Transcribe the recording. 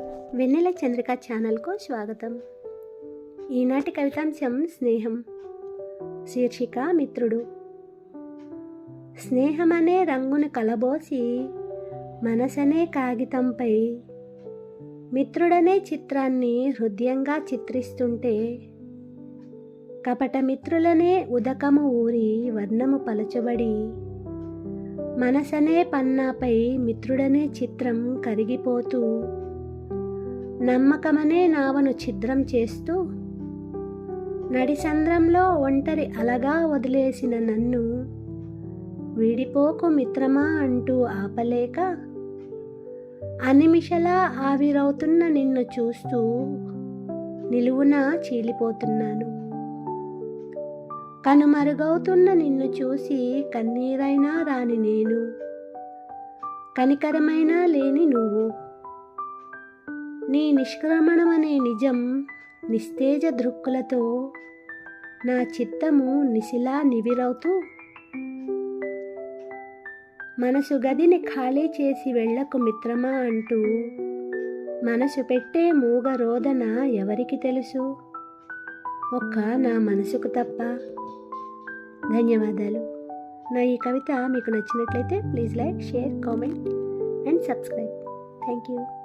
వెన్నెల చంద్రిక ఛానల్కు స్వాగతం. ఈనాటి కవితాంశం స్నేహం. శీర్షిక మిత్రుడు. స్నేహమనే రంగును కలబోసి మనసనే కాగితంపై మిత్రుడనే చిత్రాన్ని హృదయంగా చిత్రిస్తుంటే కపట మిత్రులనే ఉదకము ఊరి వర్ణము పలచబడి మనసనే పన్నాపై మిత్రుడనే చిత్రం కరిగిపోతూ నమ్మకమనే నావను ఛిద్రం చేస్తూ నడిసంద్రంలో ఒంటరి అలగా వదిలేసిన నన్ను వీడిపోకు మిత్రమా అంటూ ఆపలేక అనిమిషలా ఆవిరవుతున్న నిన్ను చూస్తూ నిలువున చీలిపోతున్నాను. కనుమరుగవుతున్న నిన్ను చూసి కన్నీరైనా రాని నేను కనికరమైనా లేని నువ్వు. నీ నిష్క్రమణమనే నిజం నిస్తేజ దృక్కులతో నా చిత్తము నిశిలా నివిరవుతూ మనసు గదిని ఖాళీ చేసి వెళ్ళకు మిత్రమా అంటూ మనసు పెట్టే మూగ రోదన ఎవరికి తెలుసు? ఒక్క నా మనసుకు తప్ప. ధన్యవాదాలు. నా ఈ కవిత మీకు నచ్చినట్లయితే please like share comment and subscribe. Thank you.